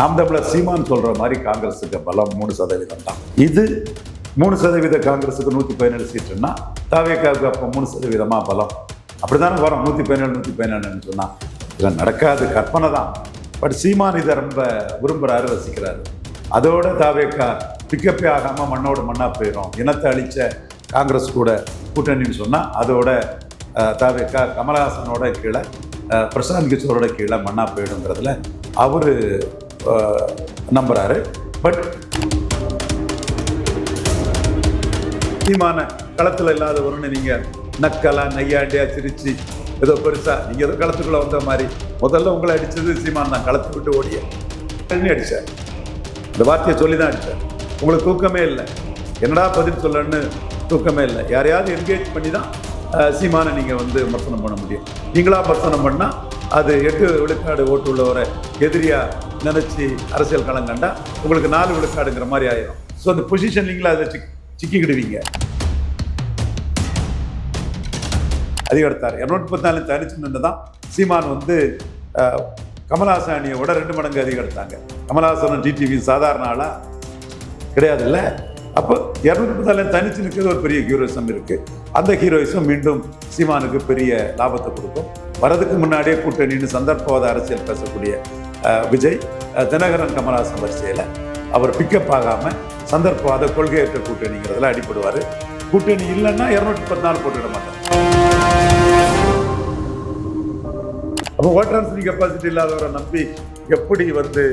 நாம் தமிழர் சீமான் சொல்ற மாதிரி காங்கிரஸுக்கு பலம் மூணு சதவீதம் தான். இது மூணு சதவீத காங்கிரஸுக்கு நூற்றி பதினேழு சீட்டுன்னா தாவேக்காவுக்கு அப்போ மூணு சதவீதமா பலம். அப்படிதானே வரும் நூற்றி பதினேழு நூற்றி பதினேழுன்னு சொன்னா. இதெல்லாம் நடக்காது கற்பனை தான். பட் சீமான் இதை ரொம்ப விரும்புகிறாரு ரசிக்கிறாரு. அதோட தாவேக்கா பிக்கப்பே ஆகாமல் மண்ணோட மண்ணா போயிடும் இனத்தை அழிச்ச காங்கிரஸ் கூட கூட்டணின்னு சொன்னால் அதோட தாவேக்கா கமலஹாசனோட கீழே பிரசாந்த் கிஷோரோட கீழே மண்ணா போயிடுங்கிறதுல அவர் நம்புறாரு. பட் முக்கியமான களத்தில் ஒருன்னு நீங்கள் நக்கலா நையாண்டியா சிரிச்சு ஏதோ பெருசா நீங்கள் ஏதோ களத்துக்குள்ள வந்த மாதிரி. முதல்ல உங்களை அடிச்சது சீமான் தான் களத்து விட்டு ஓடிய. தண்ணி அடிச்சார். இந்த வார்த்தையை சொல்லி தான் அடிச்சார். உங்களுக்கு தூக்கமே இல்லை. என்னடா பதில் சொல்லன்னு தூக்கமே இல்லை. யாரையாவது என்கேஜ் பண்ணி தான் சீமானை நீங்கள் வந்து விமர்சனம் பண்ண முடியும். நீங்களா விமர்சனம் பண்ணால் அது எட்டு விழுக்காடு ஓட்டு உள்ளவரை எதிரியா நினச்சி அரசியல் களம் கண்டா உங்களுக்கு நாலு விழுக்காடுங்கிற மாதிரி ஆயிரும். ஸோ அந்த பொசிஷன் நீங்களே அதை சிக் சிக்கிக்கிடுவீங்க. அதிகரித்தார். இரநூத்தி முப்பத்தி தனிச்சு நின்று தான் சீமான் வந்து அஹ், விட ரெண்டு மடங்கு அதிகரித்தாங்க. கமலஹாசனும் டிடிவி சாதாரண ஆளா கிடையாதுல்ல? அப்போ இரநூத்தி முப்பத்தாலு தனிச்சு நிற்கிறது ஒரு பெரிய ஹீரோயிசம் இருக்கு. அந்த ஹீரோயிசம் மீண்டும் சீமானுக்கு பெரிய லாபத்தை கொடுக்கும். வரதுக்கு முன்னாடியே கூட்டணின்னு சந்தர்ப்பவாத அரசியல் பேசக்கூடிய விஜய் தினகரன் கமலஹாசன் வரிசையில் அவர் பிக்கப் ஆகாம சந்தர்ப்பவாத கொள்கையற்ற கூட்டணிங்கிறதுல அடிப்படுவார் கூட்டணி இல்லைன்னா இரநூத்தி பத்து நாள் போட்டுவிட மாட்டார். அப்போ ஓட் டிரான்ஸ்ஃபரிங் கெப்பாசிட்டி இல்லாதவரை நம்பி எப்படி வந்து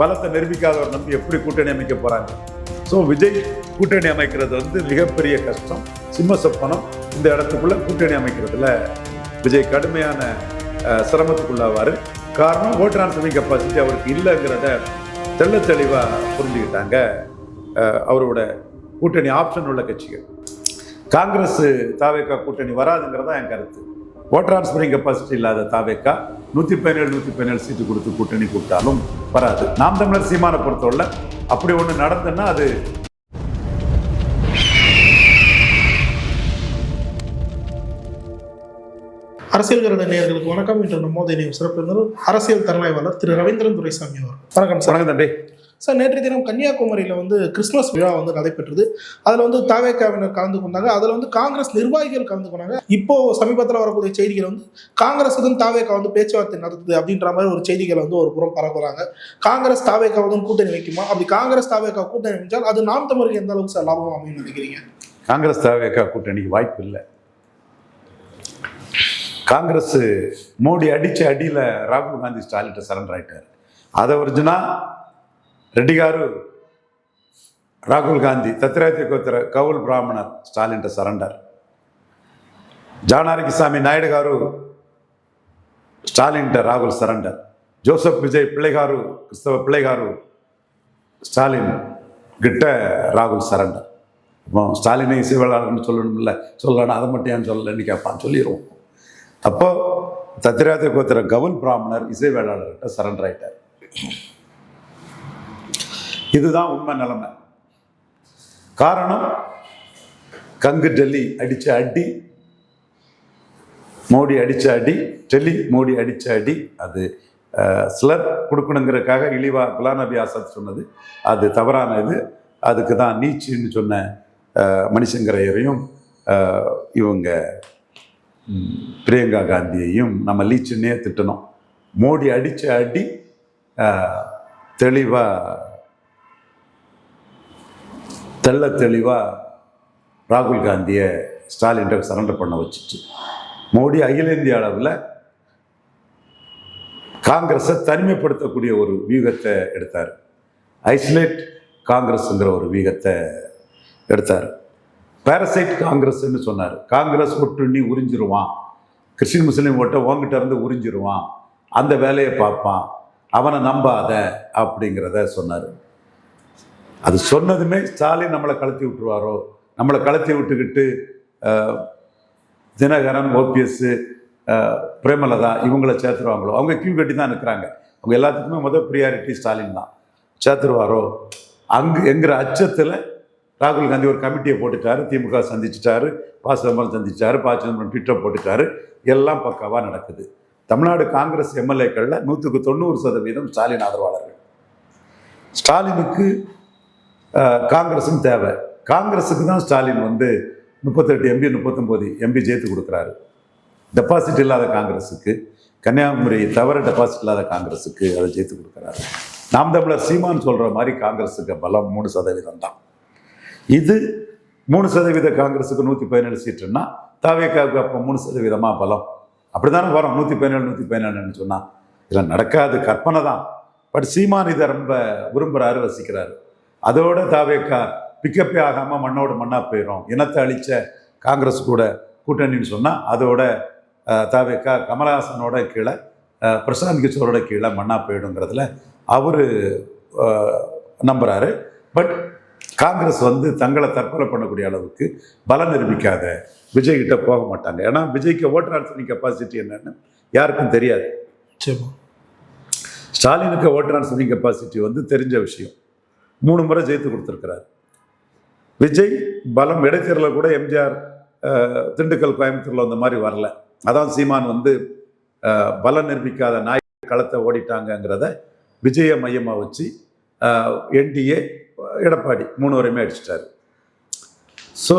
பலத்தை நிரூபிக்காதவரை நம்பி எப்படி கூட்டணி அமைக்க போறாங்க? ஸோ விஜய் கூட்டணி அமைக்கிறது வந்து மிகப்பெரிய கஷ்டம். சிம்ம சொப்பனம் இந்த இடத்துக்குள்ள கூட்டணி அமைக்கிறதுல விஜய் கடுமையான அஹ், சிரமத்துக்குள்ளாவார். காரணம் ஓட் டிரான்ஸ்ஃபரிங் கெப்பாசிட்டி அவருக்கு இல்லைங்கிறத தெள்ள தெளிவாக புரிஞ்சுக்கிட்டாங்க அஹ், அவரோட கூட்டணி ஆப்ஷன் உள்ள கட்சிகள். காங்கிரஸ் தாவேக்கா கூட்டணி வராதுங்கிறதா என் கருத்து. ஓட் டிரான்ஸ்ஃபரிங் கெப்பாசிட்டி இல்லாத தாவேக்கா நூற்றி பதினேழு நூற்றி பதினேழு சீட்டு கொடுத்து கூட்டணி கூப்பிட்டாலும் வராது. நாம் தமிழர் சீமானை பொறுத்தவரை அப்படி ஒன்று நடந்ததுன்னா அது அரசியல் கருட நேயர்களுக்கு வணக்கம். இன்று நம்மோது இணையும் சிறப்பு அரசியல் திறனாய்வாளர் திரு ரவீந்திரன் துரைசாமி அவர் வணக்கம் சார். வணக்கம் தம்பி. சார் நேற்றைய தினம் கன்னியாகுமரியில் வந்து கிறிஸ்துமஸ் விழா வந்து நடைபெற்றது. அதில் வந்து தாவேக்காவினர் கலந்து கொண்டாங்க. அதில் வந்து காங்கிரஸ் நிர்வாகிகள் கலந்து கொண்டாங்க. இப்போ சமீபத்தில் வரக்கூடிய செய்திகள் வந்து காங்கிரஸுடன் தாவேக்கா வந்து பேச்சுவார்த்தை நடத்துது அப்படின்ற மாதிரி ஒரு செய்திகளை வந்து ஒரு புறம் பரப்புறாங்க. காங்கிரஸ் தாவேக்கா வந்து கூட்டணி வைக்குமா? அப்படி காங்கிரஸ் தாவேக்கா கூட்டணி வைச்சால் அது நாம் தமிழருக்கு எந்த அளவுக்கு சார் லாபம் அமையும் நினைக்கிறீங்க? காங்கிரஸ் தாவேக்கா கூட்டணிக்கு வாய்ப்பு இல்லை. காங்கிரஸ் மோடி அடிச்ச அடியில் ராகுல் காந்தி ஸ்டாலிட்ட சரண்டர் ஆகிட்டார் அதை ஒரிஜினா ரெட்டி గారు రాహుల్ గాంధీ తత్రాధికోత్తర కౌల్ బ్రాహ్మణ స్టాలిన్ సరెండర్ జానారికి స్వామి నాయుడు గారు స్టాలిన్ రాహుల్ సరెండర్ జోసఫ్ విజయ్ పిள்ளై பிள்ளைகாரு క్రిస్తవ పిள்ளై ஸ்டாலின் கிட்ட ராகுல் சரண்டர் ஸ்டாலினை இசைவாளர்னு சொல்லணும்ல. சொல்லணும் அதை மட்டும் ஏன் சொல்லலன்னு கேட்பான். சொல்லிடுவோம் அப்போ தத்திராத்தை கோத்திர கவுல் பிராமணர் இசைவேளாளர்கிட்ட சரண்டர் ஆயிட்டார். இதுதான் உண்மை நிலைமை. காரணம் கங்கு டெல்லி அடிச்ச அடி மோடி அடிச்ச அடி டெல்லி மோடி அடிச்ச அடி அது சிலர் கொடுக்கணுங்கிறதுக்காக இழிவா குலாம் நபி ஆசாத் சொன்னது. அது தவறான இது. அதுக்கு தான் நீச்சின்னு சொன்ன அஹ், மணிசங்கரையரையும் இவங்க பிரியங்கா காந்தியையும் நம்ம லீச்சுன்னே திட்டணும். மோடி அடித்த அடி தெளிவாக தெள்ள தெளிவாக ராகுல் காந்தியை ஸ்டாலின்ட்ட சரண்டர் பண்ண வச்சுச்சு. மோடி அகில இந்திய அளவில் காங்கிரஸை தனிமைப்படுத்தக்கூடிய ஒரு வியூகத்தை எடுத்தார். ஐசோலேட் காங்கிரஸுங்கிற ஒரு வியூகத்தை எடுத்தார். பேரசைட் காங்கிரஸ்ன்னு சொன்னார். காங்கிரஸ் ஒட்டுண்ணி உறிஞ்சிருவான். கிறிஸ்டின் முஸ்லீம் ஓட்டை உங்ககிட்ட இருந்து உறிஞ்சிருவான். அந்த வேலையை பார்ப்பான். அவனை நம்பாத அப்படிங்கிறத சொன்னார். அது சொன்னதுமே ஸ்டாலின் நம்மளை கலத்தி விட்டுருவாரோ? நம்மளை கலத்தி விட்டுக்கிட்டு தினகரன் ஓபிஎஸ் பிரேமலதா இவங்கள சேர்த்துருவாங்களோ? அவங்க கியூ கட்டி தான் நிற்கிறாங்க அவங்க எல்லாத்துக்குமே முதல் ப்ரியாரிட்டி ஸ்டாலின் தான். சேர்த்துருவாரோ? அங்கு என்கிற அச்சத்தில் ராகுல் காந்தி ஒரு கமிட்டியை போட்டுட்டார் திமுக சந்திச்சிட்டாரு ப சிதம்பரம் சந்திச்சிட்டாரு ப சிதம்பரம் ட்விட்டர் போட்டுட்டாரு எல்லாம் பக்காவாக நடக்குது. தமிழ்நாடு காங்கிரஸ் எம்எல்ஏக்களில் நூற்றுக்கு தொண்ணூறு சதவீதம் ஸ்டாலின் ஆதரவாளர்கள். ஸ்டாலினுக்கு காங்கிரஸும் தேவை. காங்கிரஸுக்கு தான் ஸ்டாலின் வந்து முப்பத்தெட்டு எம்பி முப்பத்தொம்போது எம்பி ஜெயித்து கொடுக்குறாரு. டெபாசிட் இல்லாத காங்கிரஸுக்கு கன்னியாகுமரி தவிர டெபாசிட் இல்லாத காங்கிரஸுக்கு அதை ஜெயித்து கொடுக்குறாரு. நாம் தமிழர் சீமான் சொல்கிற மாதிரி காங்கிரஸுக்கு பலம் மூணு சதவீதம் தான் இது மூணு சதவீத காங்கிரஸுக்கு நூற்றி பதினேழு சீட்டுன்னா தாவேக்காவுக்கு அப்போ மூணு சதவீதமாக பலம். அப்படி தானே வரும். நூற்றி பதினேழு நூற்றி பதினேழுன்னு சொன்னால் இதெல்லாம் நடக்காது. கற்பனை தான். பட் சீமான் இதை ரொம்ப விரும்புகிறாரு ரசிக்கிறாரு. அதோட தாவேக்கா பிக்கப்பே ஆகாமல் மண்ணோட மண்ணாக போயிடும் இனத்தை அழித்த காங்கிரஸ் கூட கூட்டணின்னு சொன்னால் அதோட தாவேக்கா கமலஹாசனோட கீழே பிரசாந்த் கிஷோரோட கீழே மண்ணாக போயிடுங்கிறதுல அவர் நம்புகிறாரு பட் காங்கிரஸ் வந்து தங்களை தற்கொலை பண்ணக்கூடிய அளவுக்கு பலம் நிரூபிக்காத விஜய் கிட்ட போக மாட்டாங்க. ஏன்னா விஜய்க்கு ஓட்டர் டிரான்ஸ்ஃபரிங் கெப்பாசிட்டி என்னன்னு யாருக்கும் தெரியாது. ஸ்டாலினுக்கு ஓட்டர் டிரான்ஸ்ஃபரிங் கெப்பாசிட்டி வந்து தெரிஞ்ச விஷயம். மூணு முறை ஜெயித்து கொடுத்துருக்கிறார். விஜய் பலம் இடைத்தேர்தலில் கூட எம்ஜிஆர் திண்டுக்கல் கோயம்புத்தூரில் அந்த மாதிரி வரல. அதான் சீமான் வந்து பலம் நிரூபிக்காத நாய் களத்தை ஓடிட்டாங்கங்கிறத விஜயை மையமாக வச்சு என்டிஏ எடப்பாடி மூணு வரையுமே அடிச்சிட்டாரு ஸோ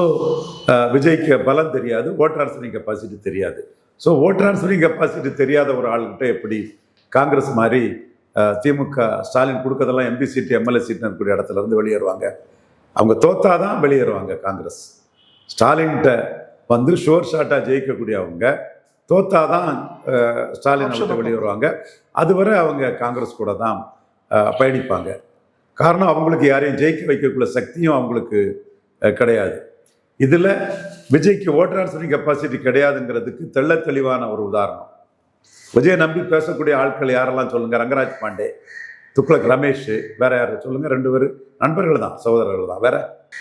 விஜய்க்கு பலம் தெரியாது ஓட் ட்ரான்ஸ்ஃபரிங் கெப்பாசிட்டி தெரியாது. ஸோ ஓட் ட்ரான்ஸ்ஃபரிங் கெப்பாசிட்டி தெரியாத ஒரு ஆள்கிட்ட எப்படி காங்கிரஸ் மாதிரி திமுக ஸ்டாலின் கொடுக்கறதெல்லாம் எம்பி சீட்டு எம்எல்ஏ சீட்டு இருக்கக்கூடிய இடத்துல இருந்து வெளியேறுவாங்க. அவங்க தோத்தாதான் வெளியேறுவாங்க காங்கிரஸ். ஸ்டாலின்கிட்ட வந்து ஷோர் ஷாட்டாக ஜெயிக்கக்கூடிய அவங்க தோத்தாதான் அஹ், ஸ்டாலினை விட்டு வெளியேறுவாங்க. அதுவரை அவங்க காங்கிரஸ் கூட தான் பயணிப்பாங்க. காரணம் அவங்களுக்கு யாரையும் ஜெயிக்க வைக்கக்கூடிய சக்தியும் அவங்களுக்கு கிடையாது. இதில் விஜய்க்கு ஓட்டர் டிரான்ஸ்ஃபரிங் கெப்பாசிட்டி கிடையாதுங்கிறதுக்கு தெள்ள தெளிவான ஒரு உதாரணம். விஜயை நம்பி பேசக்கூடிய ஆட்கள் யாரெல்லாம் சொல்லுங்க? ரங்கராஜ் பாண்டே துக்ளக் ரமேஷ் வேற யார் சொல்லுங்க? ரெண்டு பேர். நண்பர்கள் தான் சகோதரர்கள் தான். வேற?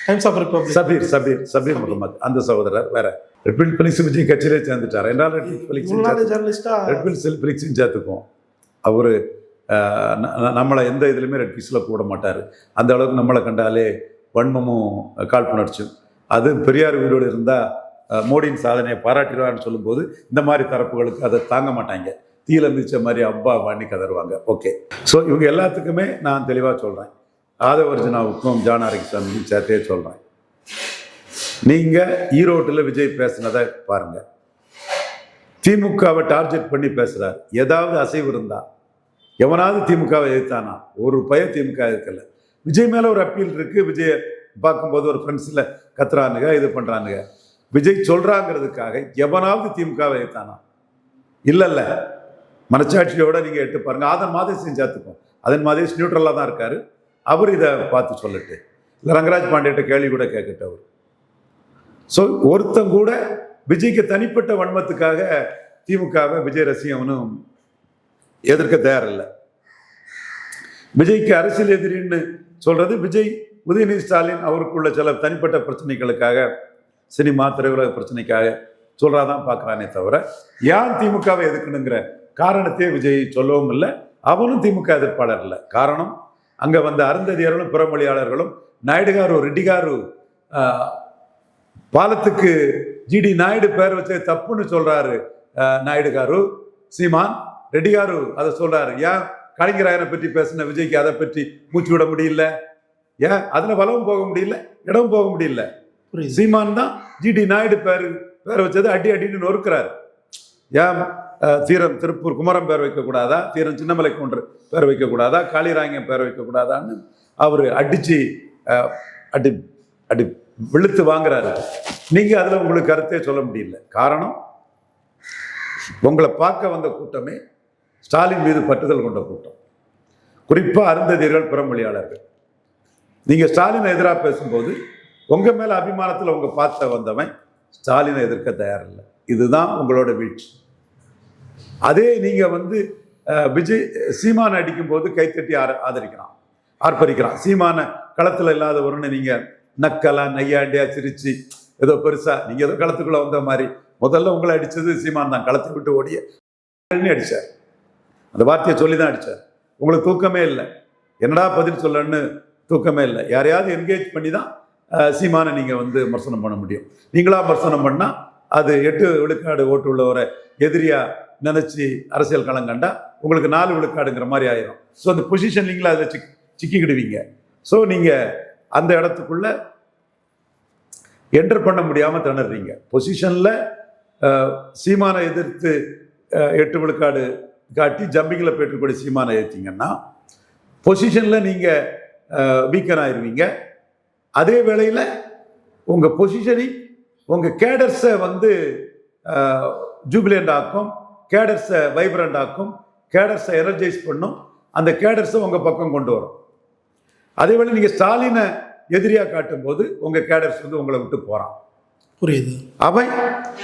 Times of Republic Sabeer Sabeer Sabeer Mohammed அந்த சகோதரர். வேற? ரெட்பில் பிலிக்ஸ் விஜய் கட்சியிலே சேர்ந்துட்டார். என்றால் ரெட்பில் பிலிக்ஸ் ரெட்பில் செல் பிலிக்ஸும் சேர்த்துக்குவோம் அவர் நம்மளை எந்த இதுலையுமே ரெட் பீஸில் கூட மாட்டார். அந்த அளவுக்கு நம்மளை கண்டாலே வன்மமும் காழ்ப்புணர்ச்சியும் அது பெரியார் உயிரோடு இருந்தால் மோடியின் சாதனையை பாராட்டிடுவார்னு சொல்லும்போது இந்த மாதிரி தரப்புகளுக்கு அதை தாங்க மாட்டாங்க. தீயில மிதிச்ச மாதிரி அப்பா பண்ணி கதருவாங்க ஓகே. ஸோ இவங்க எல்லாத்துக்குமே நான் தெளிவாக சொல்கிறேன் ஆதவர்ஜனாவுக்கும் ஜான் சேர்த்தே சொல்கிறேன் நீங்கள் ஈரோட்டில் விஜய் பேசுனதை பாருங்கள் திமுகவை டார்கெட் பண்ணி பேசுகிறார் ஏதாவது அசைவு இருந்தால் எவனாவது திமுகவை எதிர்த்தானா? ஒரு பையன் திமுக எதிர்க்கல. விஜய் மேலே ஒரு அப்பீல் இருக்குது விஜய் பார்க்கும்போது ஒரு ஃப்ரெண்ட்ஸில் கத்துறானுங்க இது பண்ணுறானுங்க விஜய் சொல்கிறாங்கிறதுக்காக எவனாவது திமுகவை எதிர்த்தானா? இல்லை இல்லை மனச்சாட்சியோட நீங்கள் எட்டு பாருங்கள் அதன் மாதிரி செஞ்சாத்துக்கும் அதன் மாதிரி நியூட்ரலாக தான் இருக்கார். அவர் இதை பார்த்து சொல்லட்டு. இல்லை ரங்கராஜ் பாண்டியிட்ட கேள்வி கூட கேட்கட்டு அவர். ஸோ ஒருத்தன் கூட விஜய்க்கு தனிப்பட்ட வன்மத்துக்காக திமுகவை விஜய் ரசிகவனும் எதிர்க்க தயாரில்லை விஜய்க்கு அரசியல் எதிரின்னு சொல்றது விஜய் உதயநிதி ஸ்டாலின் அவருக்குள்ள சில தனிப்பட்ட பிரச்சனைகளுக்காக சினிமா திரையுலக பிரச்சனைக்காக சொல்றாதான் பார்க்கறானே தவிர ஏன் திமுகவை எதுக்கணுங்கிற காரணத்தையே விஜய் சொல்லவும் இல்லை அவனும் திமுக எதிர்ப்பாளர் இல்லை. காரணம் அங்க வந்த அருந்ததியர்களும் புறமொழியாளர்களும் நாயுடுகாரு ரெட்டிகாரு பாலத்துக்கு ஜிடி நாயுடு பேர் வச்சது தப்புன்னு சொல்றாரு நாயுடுகாரு சீமான். ரெட்டி காரு அதை சொல்றாரு. ஏன்? கலைஞராயனை பற்றி பேசின விஜய்க்கு அதை பற்றி மூச்சு விட முடியல. ஏன்? அதுல வளவும் போக முடியல இடமும் போக முடியல. சீமான் தான் ஜிடி நாயுடு பேர் பேர் வச்சது அடி அடின்னு நொறுக்கிறார். ஏன்? தீரன் திருப்பூர் குமரம் பேர் வைக்கக்கூடாதா? தீரன் சின்னமலை கொன்று பேர் வைக்கக்கூடாதா? காளிராயன் பேர் வைக்கக்கூடாதான்னு அவர் அடிச்சு அஹ், அடி அடி வெளுத்து வாங்குறாரு. நீங்க அதுல உங்களுக்கு கருத்தே சொல்ல முடியல. காரணம்? உங்களை பார்க்க வந்த கூட்டமே ஸ்டாலின் மீது பற்றுதல் கொண்ட கூட்டம். குறிப்பாக அருந்ததியர்கள் புறமொழியாளர்கள் நீங்கள் ஸ்டாலினை எதிராக பேசும்போது உங்கள் மேலே அபிமானத்தில் உங்கள் பார்த்த வந்தவன் ஸ்டாலினை எதிர்க்க தயாரில்லை. இதுதான் உங்களோட வீழ்ச்சி. அதே நீங்கள் வந்து விஜய் சீமானை அடிக்கும்போது கைத்தட்டி ஆர ஆதரிக்கிறான் ஆர்ப்பரிக்கிறான். சீமான இல்லாத இல்லாதவர்னு நீங்கள் நக்கலா நையாண்டியா சிரிச்சு ஏதோ பெருசாக நீங்கள் ஏதோ களத்துக்குள்ளே வந்த மாதிரி. முதல்ல உங்களை அடித்தது சீமான் தான் களத்தை விட்டு ஓடிய அடித்தார் அந்த வார்த்தையை சொல்லி தான் அடிச்சார். உங்களுக்கு தூக்கமே இல்லை. என்னடா பதில் சொல்லன்னு தூக்கமே இல்லை. யாரையாவது என்கேஜ் பண்ணி தான் சீமானை நீங்கள் வந்து விமர்சனம் பண்ண முடியும். நீங்களாக விமர்சனம் பண்ணால் அது எட்டு விழுக்காடு ஓட்டு உள்ளவரை எதிரியாக நினச்சி அரசியல் களம் கண்டா உங்களுக்கு நாலு விழுக்காடுங்கிற மாதிரி ஆயிரும். ஸோ அந்த பொசிஷன் நீங்களா அதை சிக் சிக்கிக்கிடுவீங்க. ஸோ நீங்கள் அந்த இடத்துக்குள்ள என்டர் பண்ண முடியாமல் திணறீங்க. பொசிஷனில் சீமானை எதிர்த்து எட்டு விழுக்காடு காட்டி ஜம்பிங்கில் பெற்றுக்கூடிய சீமானை ஏற்றிங்கன்னா பொசிஷனில் நீங்கள் வீக்கன் ஆயிருவீங்க. அதே வேளையில் உங்கள் பொசிஷனிங் உங்கள் கேடர்ஸை வந்து ஜூபிலியண்ட் ஆக்கும் கேடர்ஸை வைப்ரண்ட் ஆக்கும் கேடர்ஸை எனர்ஜைஸ் பண்ணும் அந்த கேடர்ஸை உங்கள் பக்கம் கொண்டு வரும். அதே வேளை நீங்கள் ஸ்டாலினை எதிரியாக காட்டும்போது உங்கள் கேடர்ஸ் வந்து உங்களை விட்டு போகிறான் புரியுது. அவன்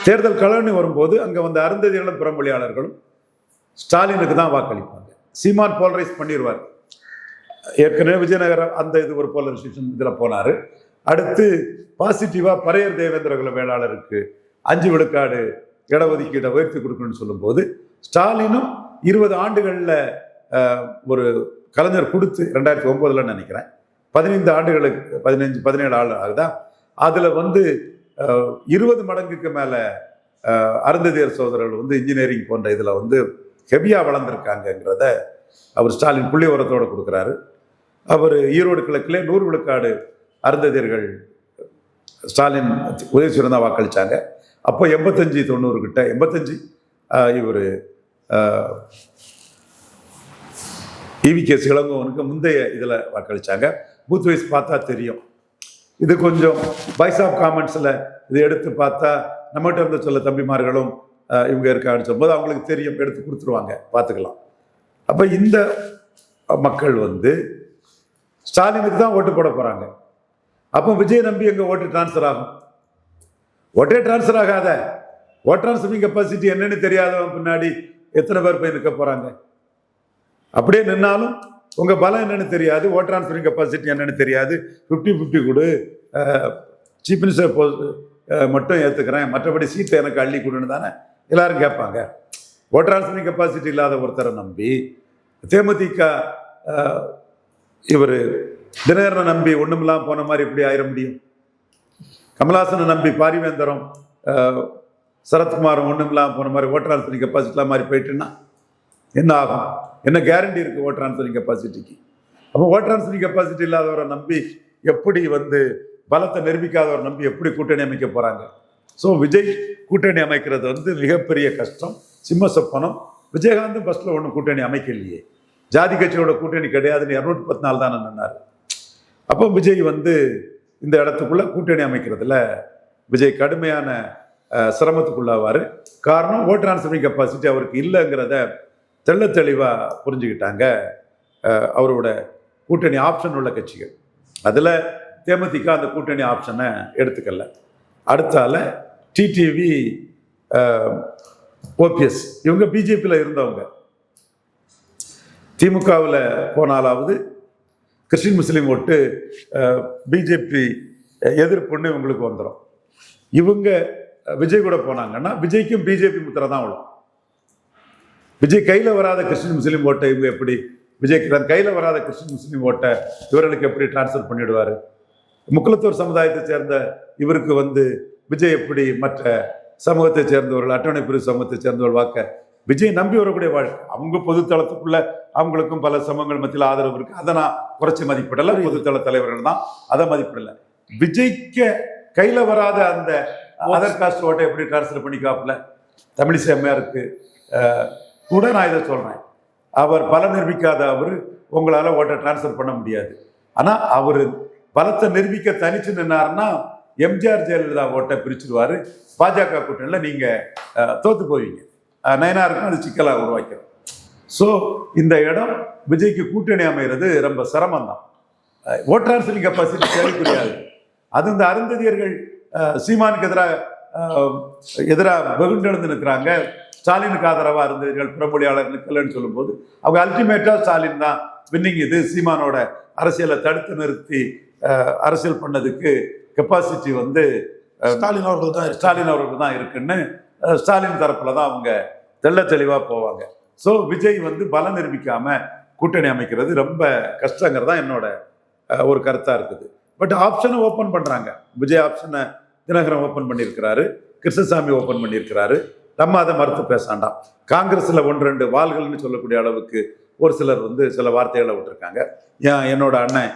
தேர்தல் கலன்னு வரும்போது அங்கே வந்த அருந்ததிகளும் புறமொழியாளர்களும் ஸ்டாலினுக்கு தான் வாக்களிப்பாங்க. சீமான் போலரைஸ் பண்ணிடுவார் ஏற்கனவே விஜயநகரம் அந்த இது ஒரு போலரைசேஷன் இதில் போனார். அடுத்து பாசிட்டிவாக பரையர் தேவேந்திரகுல வேளாளருக்கு அஞ்சு விழுக்காடு இடஒதுக்கீட்டை உயர்த்தி கொடுக்கணும்னு சொல்லும்போது ஸ்டாலினும் இருபது ஆண்டுகளில் ஒரு கலைஞர் கொடுத்து ரெண்டாயிரத்தி ஒம்போதில் நினைக்கிறேன். பதினைந்து ஆண்டுகளுக்கு பதினஞ்சு பதினேழு ஆள் ஆகுதா? அதில் வந்து இருபது மடங்குக்கு மேலே அருந்ததியர் சோதரர்கள் வந்து இன்ஜினியரிங் போன்ற இதில் வந்து ஹெவியாக வளர்ந்துருக்காங்கங்கிறத அவர் ஸ்டாலின் புள்ளி உரத்தோடு கொடுக்குறாரு. அவர் ஈரோடு கிழக்கிலே நூறு விழுக்காடு அருந்ததியர்கள் ஸ்டாலின் உதவி தான் வாக்களித்தாங்க அப்போ எண்பத்தஞ்சு தொண்ணூறு கிட்ட எண்பத்தஞ்சு இவர் இவி கே இளங்கோவனுக்கு முந்தைய இதில் வாக்களித்தாங்க பூத் வைஸ் பார்த்தா தெரியும். இது கொஞ்சம் வாய்ஸ் ஆஃப் காமெண்ட்ஸில் இது எடுத்து பார்த்தா நம்மகிட்ட இருந்து சொல்ல தம்பிமார்களும் இவங்க இருக்கான்னு சொல்லும்போது அவங்களுக்கு தெரியும் எடுத்து கொடுத்துருவாங்க. பார்த்துக்கலாம். அப்போ இந்த மக்கள் வந்து ஸ்டாலினுக்கு தான் ஓட்டு போட போகிறாங்க அப்போ விஜய் நம்பி எங்கே ஓட்டு டிரான்ஸ்ஃபர் ஆகும்? ஓட்டே டிரான்ஸ்ஃபர் ஆகாத. ஓட் டிரான்ஸ்ஃபரிங் கெப்பாசிட்டி என்னன்னு தெரியாதவன் பின்னாடி எத்தனை பேர் போய் நிற்க போகிறாங்க அப்படியே நின்னாலும் உங்கள் பலம் என்னென்னு தெரியாது. ஓட் டிரான்ஸ்ஃபரிங் கெப்பாசிட்டி என்னென்னு தெரியாது. ஃபிஃப்டி ஃபிஃப்டி கொடு. சீஃப் மினிஸ்டர் போஸ்ட் மட்டும் ஏற்றுக்கிறேன் மற்றபடி சீட்டை எனக்கு அள்ளி கொடுன்னு தானே எல்லாரும் கேட்பாங்க. ஓட் கெப்பாசிட்டி இல்லாத ஒருத்தரை நம்பி தேமுதிக இவர் தினகரனை நம்பி ஒன்றுமெல்லாம் போன மாதிரி இப்படி ஆயிட முடியும்? கமலாசனை நம்பி பாரிவேந்தரம் சரத்குமாரும் ஒன்றுமில்லாம போன மாதிரி ஓட் டிரான்ஸ்ஃபரிங் கெப்பாசிட்டிலாம் மாதிரி போயிட்டுன்னா என்ன ஆகும்? என்ன கேரண்டி இருக்குது ஓட் கெப்பாசிட்டிக்கு அப்போ ஓட் கெப்பாசிட்டி இல்லாதவரை நம்பி எப்படி வந்து பலத்தை நிரூபிக்காதவரை நம்பி எப்படி கூட்டணி அமைக்க போகிறாங்க ஸோ விஜய் கூட்டணி அமைக்கிறது வந்து மிகப்பெரிய கஷ்டம். சிம்ம சொப்பனம் விஜயகாந்தும் ஃபஸ்ட்டில் ஒன்றும் கூட்டணி அமைக்கலையே. ஜாதி கட்சியோட கூட்டணி கிடையாதுன்னு இரநூத்தி பத்து நாள் தானே நின்னார். அப்போ விஜய் வந்து இந்த இடத்துக்குள்ளே கூட்டணி அமைக்கிறதுல விஜய் கடுமையான சிரமத்துக்குள்ளாவார். காரணம் ஓட் டிரான்ஸ்ஃபரிங் கெப்பாசிட்டி அவருக்கு இல்லைங்கிறத தெள்ள தெளிவாக புரிஞ்சுக்கிட்டாங்க அவரோட கூட்டணி ஆப்ஷன் உள்ள கட்சிகள். அதில் தேமுதிக அந்த கூட்டணி ஆப்ஷனை எடுத்துக்கல. அடுத்தால டிடிவி ஓபிஎஸ் uh, இவங்க பிஜேபியில் இருந்தவங்க. திமுகவில் போனாலாவது கிறிஸ்டின் முஸ்லீம் ஓட்டு uh, பிஜேபி எதிர்ப்புன்னு இவங்களுக்கு வந்துடும் இவங்க uh, விஜய் கூட போனாங்கன்னா விஜய்க்கும் பிஜேபி முத்திரை தான் விழும். விஜய் கையில் வராத கிறிஸ்டின் முஸ்லீம் ஓட்டை இவங்க எப்படி விஜய் தன் கையில் வராத கிறிஸ்டின் முஸ்லீம் ஓட்டை இவர்களுக்கு எப்படி டிரான்ஸ்ஃபர் பண்ணிவிடுவார் முக்குளத்தூர் சமுதாயத்தை சேர்ந்த இவருக்கு வந்து விஜய் எப்படி மற்ற சமூகத்தை சேர்ந்தவர்கள் அட்டவணை பிரிவு சமூகத்தை சேர்ந்தவர்கள் வாக்க விஜய் நம்பி வரக்கூடிய வாழ்க்கை. அவங்க பொதுத்தளத்துக்குள்ள அவங்களுக்கும் பல சமூகங்கள் மத்தியில் ஆதரவு இருக்கு. அதை நான் குறைச்சி மதிப்பிடல. பொதுத்தள தலைவர்கள் தான் அதை மதிப்பிடல. விஜய்க்கு கையில வராத அந்த அதர் காஸ்ட் ஓட்டை எப்படி டிரான்ஸ்ஃபர் பண்ணிக்காப்புல தமிழிசை அம்மையாருக்கு கூட நான் இதை சொல்றேன். அவர் பலம் நிரூபிக்காத அவர் உங்களால ஓட்டை டிரான்ஸ்ஃபர் பண்ண முடியாது. ஆனா அவர் பலத்தை நிரூபிக்க தனிச்சு நின்னாருன்னா எம்ஜிஆர் ஜெயலலிதா ஓட்டை பிரிச்சிருவாரு. பாஜக கூட்டணியில் நீங்கள் தோற்று போவீங்க. நயனாருக்கும் அது சிக்கலாக உருவாக்கிறோம் ஸோ இந்த இடம் விஜய்க்கு கூட்டணி அமைகிறது ரொம்ப சிரமம் தான் ஓட் டிரான்ஸ்ஃபரிங் கெப்பாசிட்டி கேள்விக்குரியாது அது இந்த அருந்ததியர்கள் சீமானுக்கு எதிராக எதிராக வெகுண்டெழுந்து நிற்கிறாங்க ஸ்டாலினுக்கு ஆதரவாக அருந்ததியர்கள் புறமொழியாளர் நிற்கலன்னு சொல்லும்போது அவங்க அல்டிமேட்டாக ஸ்டாலின் தான் வின்னிங் இது. சீமானோட அரசியலை தடுத்து நிறுத்தி அரசியல் பண்ணதுக்கு கெப்பாசிட்டி வந்து ஸ்டாலின் அவர்கள் தான். ஸ்டாலின் அவருக்கு தான் இருக்குன்னு ஸ்டாலின் தரப்புல தான் அவங்க தெள்ள தெளிவாக போவாங்க. ஸோ விஜய் வந்து பலம் நிரூபிக்காம கூட்டணி அமைக்கிறது ரொம்ப கஷ்டங்கிறது தான் என்னோட ஒரு கருத்தாக இருக்குது. பட் ஆப்ஷனை ஓப்பன் பண்ணுறாங்க விஜய் ஆப்ஷனை தினகரன் ஓப்பன் பண்ணியிருக்கிறாரு. கிருஷ்ணசாமி ஓப்பன் பண்ணியிருக்கிறாரு. நம்ம அதை மறுத்து பேசாண்டாம் காங்கிரஸில் ஒன்று ரெண்டு வாள்கள்னு சொல்லக்கூடிய அளவுக்கு ஒரு சிலர் வந்து சில வார்த்தைகளை விட்டுருக்காங்க. ஏன் என்னோட அண்ணன்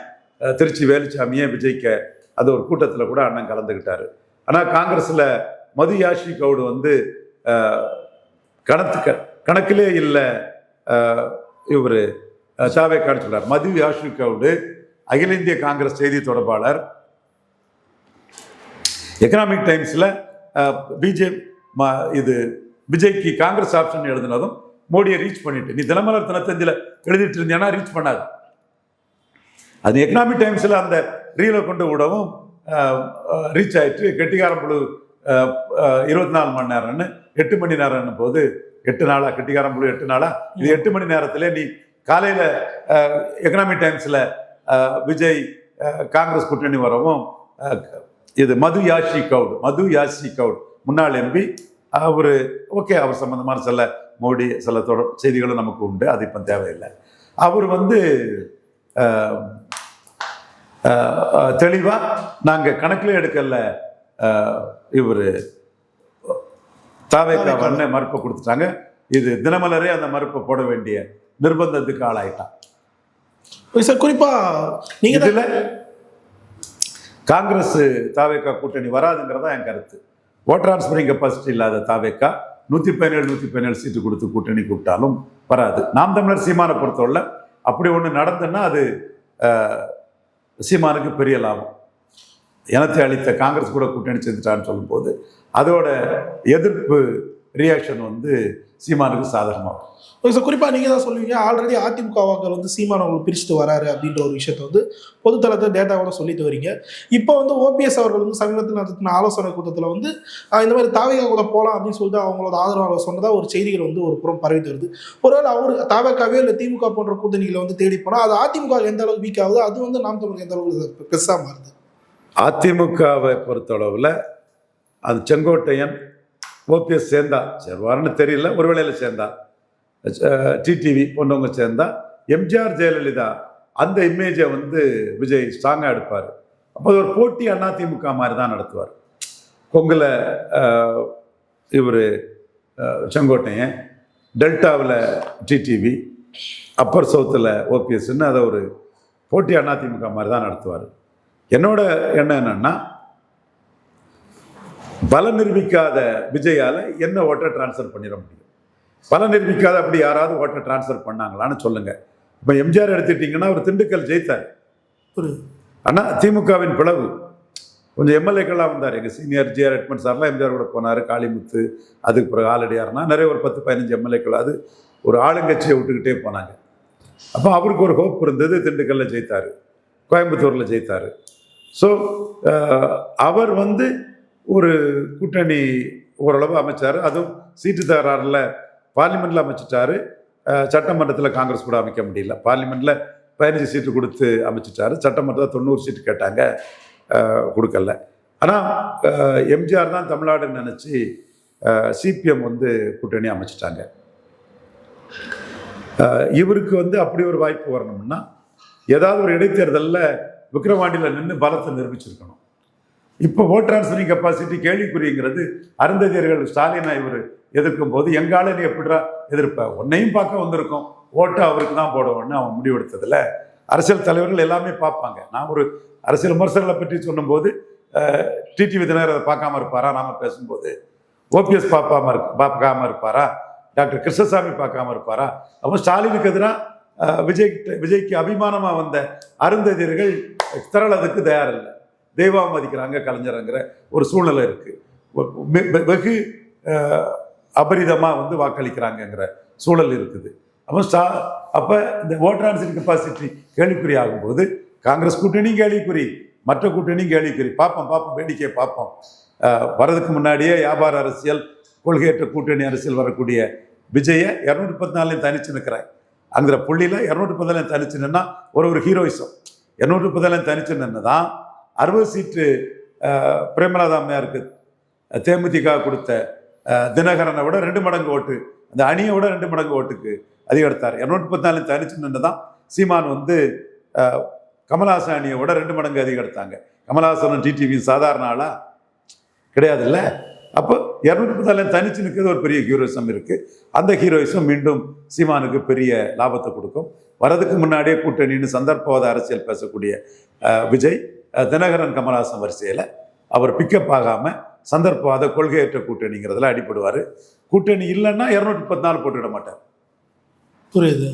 திருச்சி வேலுச்சாமியே விஜய்க்க அது ஒரு கூட்டத்தில் கூட அண்ணன் கலந்துக்கிட்டாரு ஆனால் காங்கிரஸில் மது யாஷி கவுடு வந்து அஹ், கணத்துக்க கணக்கிலே இல்லை இவர் சாவேக்கான்னு சொல்றார். மது யாஷி கவுடு அகில இந்திய காங்கிரஸ் செய்தி தொடர்பாளர். எக்கனாமிக் டைம்ஸில் பிஜே இது விஜய்க்கு காங்கிரஸ் ஆப்ஷன் எழுதினதும் மோடியை ரீச் பண்ணிட்டு நீ தினமலர் தினத்தஞ்சில் எழுதிட்டு இருந்தேன்னா ரீச் பண்ணாது அது எக்கனாமிக் டைம்ஸில் அந்த ரீலை கொண்டு விடவும் ரீச் ஆயிட்டு கெட்டிக்காரம் புழு இருபத்தி நாலு மணி நேரம்னு எட்டு மணி நேரம்னு போது எட்டு நாளா? கெட்டிக்காரம் புழு எட்டு நாளா? இது எட்டு மணி நேரத்திலே நீ காலையில் எக்கனாமிக் டைம்ஸில் விஜய் காங்கிரஸ் கூட்டணி வரவும் இது மது யாஷி கவுட் மது யாஷி கவுட். முன்னாள் எம்பி அவர் ஓகே அவர் சம்மந்தமான சில மோடி சில தொடர் செய்திகளும் நமக்கு உண்டு. அது இப்போ தேவையில்லை. அவர் வந்து தெளிவாக நாங்கள் கணக்கில் எடுக்கல. இவர் தாவேக்கா வண்ண மறுப்பை கொடுத்துட்டாங்க. இது தினமலரே அந்த மறுப்பை போட வேண்டிய நிர்பந்தத்துக்கு ஆளாயிட்டான். சார் குறிப்பா நீங்க தான் இதுல காங்கிரஸ் தாவேக்கா கூட்டணி வராதுங்கிறதா என் கருத்து. ஓட் டிரான்ஸ்பரிங் கெப்பாசிட்டி இல்லாத தாவேக்கா நூற்றி பதினேழு நூற்றி பதினேழு சீட்டு கொடுத்து கூட்டணி கூப்பிட்டாலும் வராது. நாம் தமிழர் சீமானை பொறுத்தவரை அப்படி ஒன்று நடந்துன்னா அது சீமானுக்கு பெரிய லாபம். இனத்தை அளித்த காங்கிரஸ் கூட கூட்டணி செஞ்சுட்டான்னு சொல்லும்போது அதோட எதிர்ப்பு ரியாக்ஷன் வந்து சீமானுக்கு சாதகமாகும். சார் குறிப்பா நீங்க தான் சொல்லுவீங்க ஆல்ரெடி அதிமுக வாக்கள் வந்து சீமான் அவங்களை பிரிச்சுட்டு வராரு அப்படின்ற ஒரு விஷயத்த வந்து பொதுத்தளத்தை டேட்டாவோட சொல்லிட்டு வரீங்க. இப்போ வந்து ஓபிஎஸ் அவர்கள் வந்து சமீபத்தில் நடத்தின ஆலோசனை கூட்டத்தில் வந்து இந்த மாதிரி தாவேகா கூட போகலாம் அப்படின்னு சொல்லிட்டு அவங்களோட ஆதரவாளர் சொன்னதா ஒரு செய்திகள் வந்து ஒரு புறம் பரவிட்டு வருது. ஒருவேளை அவர் தாவேக்காவே இல்லை திமுக போன்ற கூட்டணிகளை வந்து தேடி போனால் அது அதிமுக எந்த அளவுக்கு வீக் ஆகுது அது வந்து நாம் தமிழ் எந்த அளவுக்கு பெருசாக மாறுது? அதிமுகவை பொறுத்தளவில் அது செங்கோட்டையன் ஓபிஎஸ் சேர்ந்தா சேர்வார்னு தெரியல. ஒரு வேளையில் சேர்ந்தா. டிடிவி போன்றவங்க சேர்ந்தா எம்ஜிஆர் ஜெயலலிதா அந்த இமேஜை வந்து விஜய் ஸ்ட்ராங்காக எடுப்பார். அப்போ அது ஒரு போட்டி அதிமுக மாதிரி தான் நடத்துவார். பொங்கலை இவர் செங்கோட்டையன் டெல்டாவில் டிடிவி அப்பர் சவுத்தில் ஓபிஎஸ்ன்னு அதை ஒரு போட்டி அதிமுக மாதிரி தான் நடத்துவார். என்னோட எண்ணம் என்னென்னா பலம் நிரூபிக்காத விஜயால என்ன ஓட்டை டிரான்ஸ்ஃபர் பண்ணிட முடியும்? பலம் நிரூபிக்காத அப்படி யாராவது ஓட்டை டிரான்ஸ்ஃபர் பண்ணாங்களான்னு சொல்லுங்க. இப்போ எம்ஜிஆர் எடுத்துட்டீங்கன்னா அவர் திண்டுக்கல் ஜெயித்தார். ஒரு ஆனால் திமுகவின் பிளவு. கொஞ்சம் எம்எல்ஏக்கள்லாம் வந்தார். எங்கள் சீனியர் ஜிஆர் எட்மன் சார்லாம் எம்ஜிஆர் கூட போனார். காளிமுத்து அதுக்கு பிறகு ஆலடியார்னா நிறைய ஒரு பத்து பதினஞ்சு எம்எல்ஏக்கள் அது ஒரு ஆளுங்கட்சியை விட்டுக்கிட்டே போனாங்க. அப்போ அவருக்கு ஒரு ஹோப் இருந்தது. திண்டுக்கல்ல ஜெயித்தார். கோயம்புத்தூரில் ஜெயித்தார். ஸோ அவர் வந்து ஒரு கூட்டணி ஓரளவு அமைச்சார். அதுவும் சீட்டு தகராறில் பார்லிமெண்ட்டில் அமைச்சிட்டாரு. சட்டமன்றத்தில் காங்கிரஸ் கூட அமைக்க முடியல. பார்லிமெண்ட்டில் பதினஞ்சு சீட்டு கொடுத்து அமைச்சிட்டாரு. சட்டமன்றத்தில் தொண்ணூறு சீட்டு கேட்டாங்க. கொடுக்கல. ஆனால் எம்ஜிஆர் தான் தமிழ்நாடுன்னு நினச்சி சிபிஎம் வந்து கூட்டணி அமைச்சிட்டாங்க. இவருக்கு வந்து அப்படி ஒரு வாய்ப்பு வரணும்னா ஏதாவது ஒரு இடைத்தேர்தலில் விக்ரவாண்டியில் நின்று பலத்தை நிரூபிச்சிருக்கணும். இப்போ ஓட் டிரான்ஸ்ஃபரிங் கெப்பாசிட்டி கேள்விக்குறிங்கிறது அருந்ததியர்கள் ஸ்டாலினை இவர் எதிர்க்கும் போது எங்கால நீ எப்படிடா எதிர்ப்ப? உன்னையும் பார்க்க வந்திருக்கோம். ஓட்டு அவருக்கு தான் போடுவோம்னு அவன் முடிவெடுத்ததில். அரசியல் தலைவர்கள் எல்லாமே பார்ப்பாங்க. நான் ஒரு அரசியல் விமர்சனங்களை பற்றி சொல்லும்போது டிடிவி தினகர் அதை பார்க்காம இருப்பாரா? நாம் பேசும்போது. ஓபிஎஸ் பார்ப்பாம இருக்கு பார்க்காம இருப்பாரா? டாக்டர் கிருஷ்ணசாமி பார்க்காம இருப்பாரா? அப்போ ஸ்டாலினுக்கு எதிராக விஜய் விஜய்க்கு அபிமானமாக வந்த அருந்ததியர்கள் திரளதுக்கு தயாரில்லை. தெய்வம் மதிக்கிறாங்க கலைஞருங்கிற ஒரு சூழ்நிலை இருக்குது வெகு அபரிதமாக வந்து வாக்களிக்கிறாங்கங்கிற சூழல் இருக்குது. அப்போ ஸ்டா அப்போ இந்த ஓட்டர் ஆன்சர் கெப்பாசிட்டி கேள்விக்குறி ஆகும்போது காங்கிரஸ் கூட்டணியும் கேள்விக்குறி மற்ற கூட்டணியும் கேள்விக்குறி. பார்ப்போம் பார்ப்போம் வேடிக்கையை பார்ப்போம். வர்றதுக்கு வரதுக்கு முன்னாடியே வியாபார அரசியல் கொள்கையற்ற கூட்டணி அரசியல் வரக்கூடிய விஜயை இரநூத்தி பதினாலையும் தனிச்சு நிற்கிறேன் அங்கிற புள்ளியில் இரநூத்தி பதினாலையும் தனிச்சு நின்னா ஒரு ஒரு ஹீரோயிசம் இரநூத்தி பதினாலையும் தனிச்சு நின்று தான் அறுபது சீட்டு பிரேமலாதா பிரேமலதா அம்மையாருக்கு தேமுதிக கொடுத்த தினகரனை விட ரெண்டு மடங்கு ஓட்டு அந்த அணியை விட ரெண்டு மடங்கு ஓட்டுக்கு அதிகரித்தார். இரநூத்தி முப்பத்தி நாலு தனிச்சு நின்று தான் சீமான் வந்து அஹ், கமல்ஹாசன் அணியை விட ரெண்டு மடங்கு அதிகரித்தாங்க. எடுத்தாங்க கமல்ஹாசனும் டிடிவி சாதாரண ஆளா? கிடையாதுல்ல? அப்போ இரநூத்தி முப்பத்தாலு தனிச்சு நிற்கிறது ஒரு பெரிய ஹீரோயிசம் இருக்குது அந்த ஹீரோயிசம் மீண்டும் சீமானுக்கு பெரிய லாபத்தை கொடுக்கும். வரதுக்கு முன்னாடியே கூட்டணின்னு சந்தர்ப்பவாத அரசியல் பேசக்கூடிய விஜய் தினகரன் கமலஹாசன் வரிசையில் அவர் பிக்கப் ஆகாமல் சந்தர்ப்பவாத கொள்கையற்ற கூட்டணிங்கிறதுல அடிபடுவார். கூட்டணி இல்லைன்னா இரநூத்தி முப்பத்தி நாலு போட்டுவிட மாட்டார். புரியுது.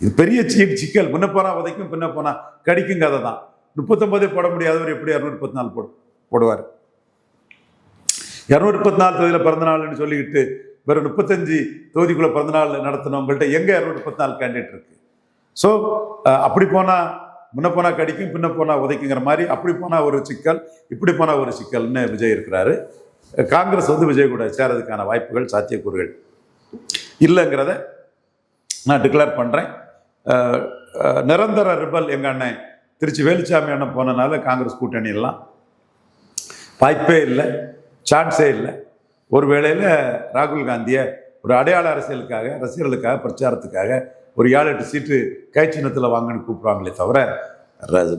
இது பெரிய சீட் சிக்கல். முன்ன போனா உதைக்கும் பின்ன போனா கடிக்கும் கதை தான். முப்பத்தொன்பதே போட முடியாதவர் எப்படி இரநூத்தி முப்பத்தி நாலு போடு போடுவார்? இரநூத்தி முப்பத்தி நாலு தொகுதியில் பிறந்த நாள்னு சொல்லிக்கிட்டு வெறும் முப்பத்தஞ்சு தொகுதிக்குள்ள பிறந்த நாள் நடத்தினவங்கள்ட்ட எங்க இரநூத்தி முப்பத்தி நாலு கேண்டிடேட் இருக்கு ஸோ அப்படி போனா முன்ன போனால் கடிக்கும் பின்ன போனால் உதைக்குங்கிற மாதிரி அப்படி போனால் ஒரு சிக்கல் இப்படி போனால் ஒரு சிக்கல்னு விஜய் இருக்கிறாரு. காங்கிரஸ் வந்து விஜய் கூட சேரதுக்கான வாய்ப்புகள் சாத்தியக்கூறுகள் இல்லைங்கிறத நான் டிக்ளேர் பண்ணுறேன் நிரந்தர ரிபல் எங்கள் அண்ணன் திருச்சி வேலுச்சாமி அண்ணன் போனனால காங்கிரஸ் கூட்டணியெல்லாம் வாய்ப்பே இல்லை சான்ஸே இல்லை. ஒரு வேளையில் ராகுல் காந்தியை ஒரு அடையாள அரசியலுக்காக ரசிகர்களுக்காக பிரச்சாரத்துக்காக ஒரு ஏழு எட்டு சீட்டு கை சின்னத்தில் வாங்கன்னு கூப்பிடுவாங்களே தவிர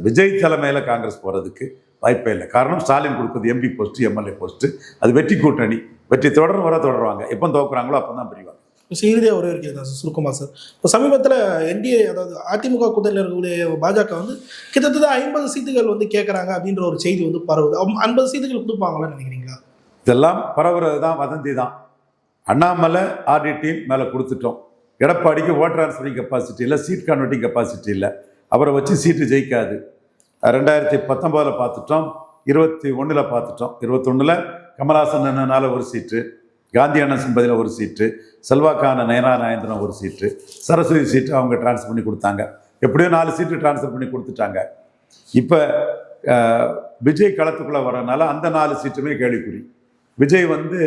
விஜய் தலைமையில் காங்கிரஸ் போகிறதுக்கு வாய்ப்பே இல்லை. காரணம் ஸ்டாலின் கொடுக்குறது எம்பி போஸ்ட்டு எம்எல்ஏ போஸ்ட்டு அது வெற்றி கூட்டணி. வெற்றி தொடர்ந்து வர தொடருவாங்க. எப்போ தோக்குறாங்களோ அப்போ தான் பிரிவாங்க இறுதியாக ஒரே ஒரு கேள்வி தான் சார் சுருக்கமாக சார். இப்போ சமீபத்தில் என்டிஏ அதாவது அதிமுக கூட்டணியில் இருக்கக்கூடிய பாஜக வந்து கிட்டத்தட்ட ஐம்பது சீட்டுகள் வந்து கேட்குறாங்க அப்படின்ற ஒரு செய்தி வந்து பரவுது. ஐம்பது சீட்டுகள் கொடுப்பாங்களான்னு நினைக்கிறீங்களா? இதெல்லாம் பரவுறது தான் வதந்தி தான் அண்ணாமலை ஆர்டி டீம் மேலே கொடுத்துட்டோம். எடப்பாடிக்கு ஓட் ட்ரான்ஸ்ஃபரிங் கெப்பாசிட்டி இல்லை சீட் கன்வெர்ட்டிங் கெப்பாசிட்டி இல்லை. அவரை வச்சு சீட்டு ஜெயிக்காது. ரெண்டாயிரத்தி பத்தொம்போதில் பார்த்துட்டோம் இருபத்தி ஒன்றில் பார்த்துட்டோம். இருபத்தொன்னில் கமலாசன் அண்ணனால் ஒரு சீட்டு காந்தி அண்ணன் சிம்பதியில் ஒரு சீட்டு செல்வாக்கான நயனா நாயந்திரன் ஒரு சீட்டு சரஸ்வதி சீட்டு அவங்க ட்ரான்ஸ்ஃபர் பண்ணி கொடுத்தாங்க. எப்படியோ நாலு சீட்டு ட்ரான்ஸ்ஃபர் பண்ணி கொடுத்துட்டாங்க. இப்போ விஜய் களத்துக்குள்ளே வரனால அந்த நாலு சீட்டுமே கேள்விக்குறி. விஜய் வந்து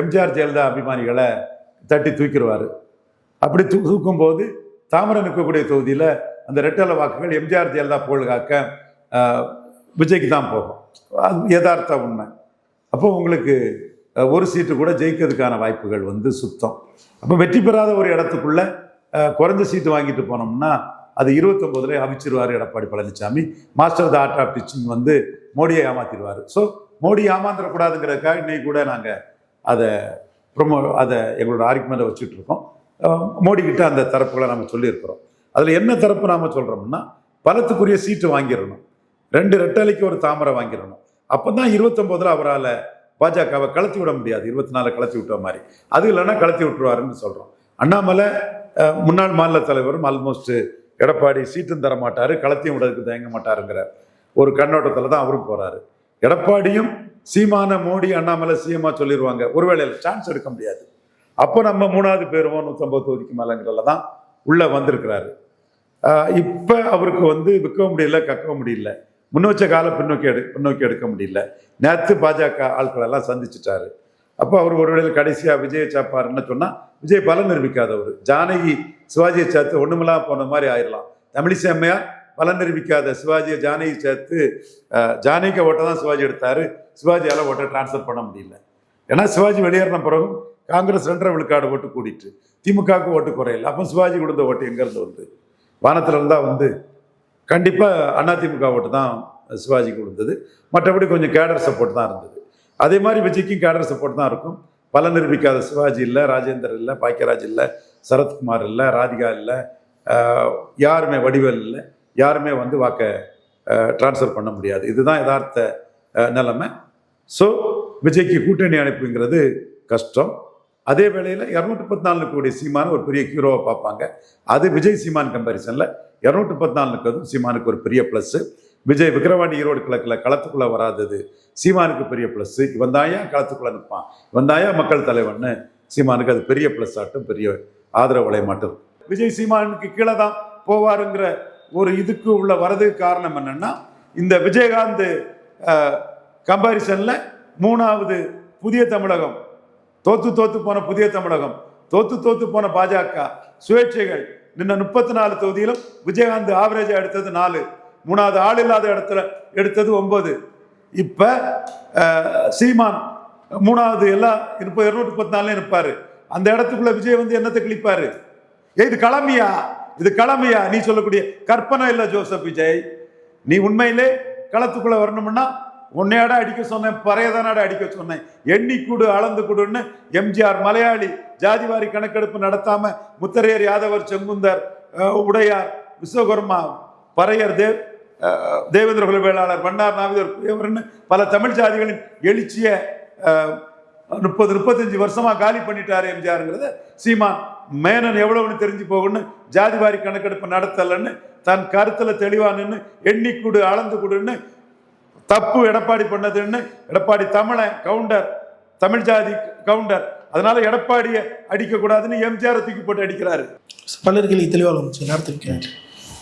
எம்ஜிஆர் ஜெயலலிதா அபிமானிகளை தட்டி தூக்கிடுவார். அப்படி தூ தூக்கும்போது தாமரை நிற்கக்கூடிய தொகுதியில் அந்த ரெட்டல வாக்குகள் எம்ஜிஆர் ஜெயலலிதா போல்காக்க விஜய்க்கு தான் போகும். அது யதார்த்த உண்மை. அப்போ உங்களுக்கு ஒரு சீட்டு கூட ஜெயிக்கிறதுக்கான வாய்ப்புகள் வந்து சுத்தம். அப்போ வெற்றி பெறாத ஒரு இடத்துக்குள்ள குறைஞ்ச சீட்டு வாங்கிட்டு போனோம்னா அது இருபத்தொம்போதுல அவிச்சிருவார் Edappadi Palaniswami master the art of teaching வந்து மோடியை ஏமாத்திடுவார். ஸோ மோடி ஏமாந்துடக்கூடாதுங்கிறதுக்காக இன்னைக்கு கூட நாங்கள் அதை ப்ரொமோ அதை எங்களோட ஆர்குமெண்ட்டை வச்சுட்டு மோடிக்கிட்ட அந்த தரப்புகளை நம்ம சொல்லியிருக்கிறோம். அதில் என்ன தரப்பு நாம் சொல்கிறோம்னா பலத்துக்குரிய சீட்டு வாங்கிடணும். ரெண்டு ரெட்டலைக்கு ஒரு தாமரை வாங்கிடணும். அப்போ தான் இருபத்தொம்போதில் அவரால் பாஜகவை கலத்தி விட முடியாது. இருபத்தி நாலு கலத்தி விட்ட மாதிரி. அது இல்லைன்னா கலத்தி விட்டுருவாருன்னு சொல்கிறோம் அண்ணாமலை முன்னாள் மாநில தலைவரும் ஆல்மோஸ்ட் எடப்பாடி சீட்டும் தர மாட்டார் களத்தையும் விடறதுக்கு தயங்க மாட்டாருங்கிற ஒரு கண்ணோட்டத்தில் தான் அவரும் போகிறாரு எடப்பாடியும் சீமான மோடி அண்ணாமலை சீமா சொல்லிடுவாங்க ஒருவேளை சான்ஸ் எடுக்க முடியாது. அப்போ நம்ம மூணாவது பேருவோம் நூற்றம்பது தொகுதிக்கு மேலேங்கிறதுல தான் உள்ளே வந்திருக்கிறாரு. இப்போ அவருக்கு வந்து விற்க முடியல கக்க முடியல. முன்னோச்ச கால பின்னோக்கி எடு பின்னோக்கி எடுக்க முடியல. நேற்று பாஜக ஆட்களெல்லாம் சந்திச்சிட்டாரு. அப்போ அவர் ஒருவேளை கடைசியாக விஜய சாப்பாருன்னு சொன்னால் விஜய் பலன் நிரூபிக்காதவர். ஜானகி சிவாஜியை சேர்த்து ஒன்றுமெல்லாம் போன மாதிரி ஆயிடலாம் தமிழிசை அம்மையார் பலன் நிரூபிக்காத சிவாஜியை ஜானகி சேர்த்து ஜானகிக்கு ஓட்டை தான் சிவாஜி எடுத்தார். சிவாஜியால் ஓட்டை டிரான்ஸ்ஃபர் பண்ண முடியல. ஏன்னா சிவாஜி வெளியேறின பிறகும் காங்கிரஸ் ரெண்டரை விழுக்காடு ஓட்டு கூடிட்டு திமுகவுக்கு ஓட்டு குறையல. அப்போ சிவாஜி கொடுத்த ஓட்டு எங்கேருந்து வந்து வானத்தில் இருந்தால் வந்து கண்டிப்பாக அதிமுக ஓட்டு தான் சிவாஜிக்கு விழுந்தது மற்றபடி கொஞ்சம் கேடர் சப்போர்ட் தான் இருந்தது. அதே மாதிரி விஜய்க்கும் கேடர் சப்போர்ட் தான் இருக்கும். பலன் நிரூபிக்காத சிவாஜி இல்லை ராஜேந்தர் இல்லை பாக்கியராஜ் இல்லை சரத்குமார் இல்லை ராதிகா இல்லை யாருமே வடிவேல் இல்லை யாருமே வந்து வாக்கை ட்ரான்ஸ்ஃபர் பண்ண முடியாது. இதுதான் யதார்த்த நிலைமை. ஸோ விஜய்க்கு கூட்டணி அனுப்புங்கிறது கஷ்டம். அதே வேளையில் இரநூத்தி முப்பத்தி கோடி கூடிய சீமான ஒரு பெரிய ஹீரோவை பார்ப்பாங்க. அது விஜய் சீமான் கம்பேரிசனில் இரநூத்தி முப்பத்தி நாலுக்கு சீமானுக்கு ஒரு பெரிய ப்ளஸ்ஸு விஜய் விக்ரவாணி ஈரோடு கிழக்கில் களத்துக்குள்ளே வராதது. சீமானுக்கு பெரிய ப்ளஸ்ஸு இவன் தாயா களத்துக்குள்ளே நிற்பான்? இவன் தாயா மக்கள் தலைவன்னு? சீமானுக்கு அது பெரிய ப்ளஸ் ஆட்டும் பெரிய ஆதரவு வளையமாட்டும். விஜய் சீமானுக்கு கீழே தான் போவாருங்கிற ஒரு இதுக்கு உள்ள வரதுக்கு காரணம் என்னென்னா இந்த விஜயகாந்த் கம்பாரிசனில் மூணாவது புதிய தமிழகம் தோத்து தோத்து போன புதிய தமிழகம் தோத்து தோத்து போன பாஜக. சுயேட்சைகள் நின்ன முப்பத்தி நாலு தொகுதியிலும் விஜயகாந்த் ஆவரேஜா எடுத்தது நாலு. மூணாவது ஆள் இல்லாத இடத்துல எடுத்தது ஒன்பது. இப்ப சீமான் மூணாவது எல்லாம் இப்போ இருநூற்றி முப்பத்தி நாலுல நிற்பாரு அந்த இடத்துக்குள்ள விஜய் வந்து என்னத்தை கிழிப்பாரு? ஏய், இது கிளம்பியா? இது கிளம்பியா? நீ சொல்லக்கூடிய கற்பனை இல்லை ஜோசப் விஜய். நீ உண்மையிலே களத்துக்குள்ள வரணும்னா உன்னையாட அடிக்க சொன்னேன் பறையதானாட அடிக்க சொன்னேன். எண்ணி கூடு அளந்து கூடுன்னு எம்ஜிஆர் மலையாளி ஜாதிவாரி கணக்கெடுப்பு நடத்தாம முத்தரையர் யாதவர் செங்குந்தர் உடையார் விஸ்வகர்மா பறையர் தேவ் தேவேந்திர குலவேளாளர் பண்டார் நாவிதர் குயவர்னு பல தமிழ் ஜாதிகளின் எழுச்சிய முப்பது முப்பத்தஞ்சு வருஷமா காலி பண்ணிட்டாரு எம்ஜிஆருங்கிறத சீமான் மேனன் எவ்வளவுன்னு தெரிஞ்சு போகணும்னு ஜாதிவாரி கணக்கெடுப்பு நடத்தலைன்னு தன் கருத்துல தெளிவானுன்னு எண்ணிக்கூடு அளந்து கொடுன்னு தப்பு எடப்பாடி பண்ணதுன்னு எடப்பாடி தமிழன் கவுண்டர் தமிழ் ஜாதி கவுண்டர். அதனால எடப்பாடியை அடிக்க கூடாதுன்னு எம்ஜிஆர் தூக்கி போட்டு அடிக்கிறாரு. பலர்கள் தெளிவாக நேரத்துக்கு